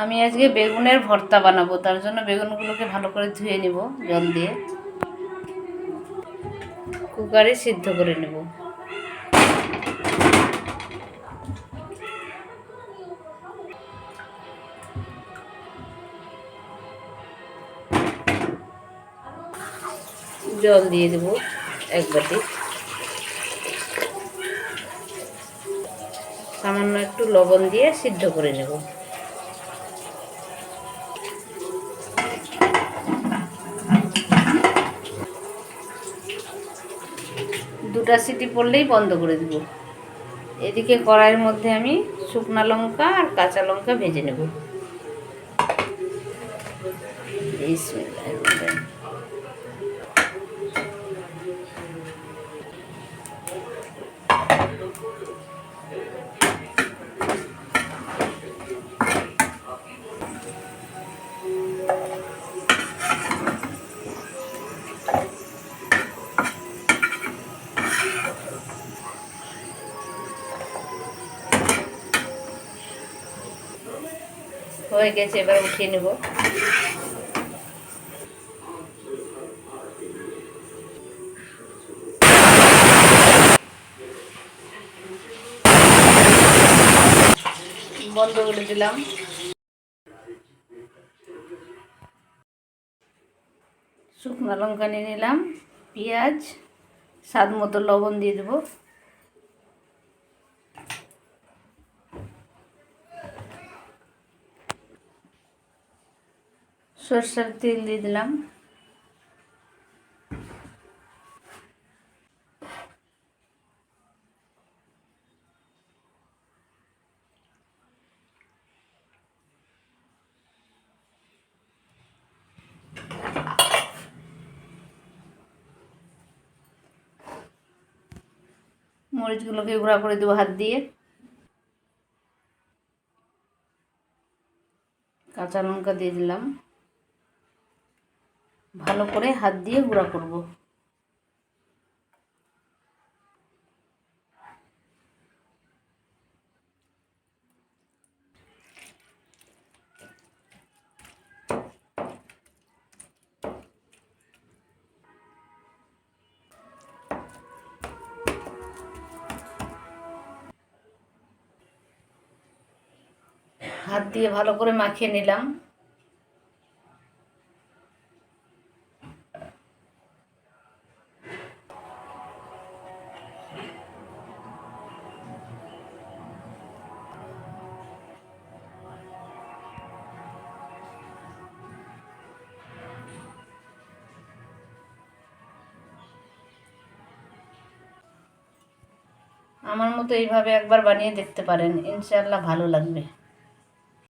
আমি আজকে বেগুনের ভর্তা বানাবো, তার জন্য বেগুনগুলোকে ভালো করে ধুয়ে নিব, জল দিয়ে। কুকারে সিদ্ধ করে নেব। জল দিয়ে দেব এক বাটি। সামান্য একটু লবণ দিয়ে সিদ্ধ করে নেব। দুটা সিটি পড়লেই বন্ধ করে দেব। এদিকে কড়াইয়ের মধ্যে আমি শুকনো লঙ্কা আর কাঁচা লঙ্কা ভেজে নেব। হয়ে গেছে, এবার উঠিয়ে নেব। বন্ধ করে দিলাম। শুকনো লঙ্কা নিয়ে নিলাম, পেঁয়াজ, স্বাদ মতো লবণ দিয়ে দেবো। সরষের তেল দিয়ে দিলাম। মরিচগুলোকে গুঁড়া করে দেবো হাত দিয়ে। কাঁচা লঙ্কা দিয়ে দিলাম। ভালো করে হাত দিয়ে গুঁড়া করব। হাত দিয়ে ভালো করে মাখিয়ে নিলাম। আমার মতো এইভাবে একবার বানিয়ে দেখতে পারেন। ইনশাআল্লাহ ভালো লাগবে।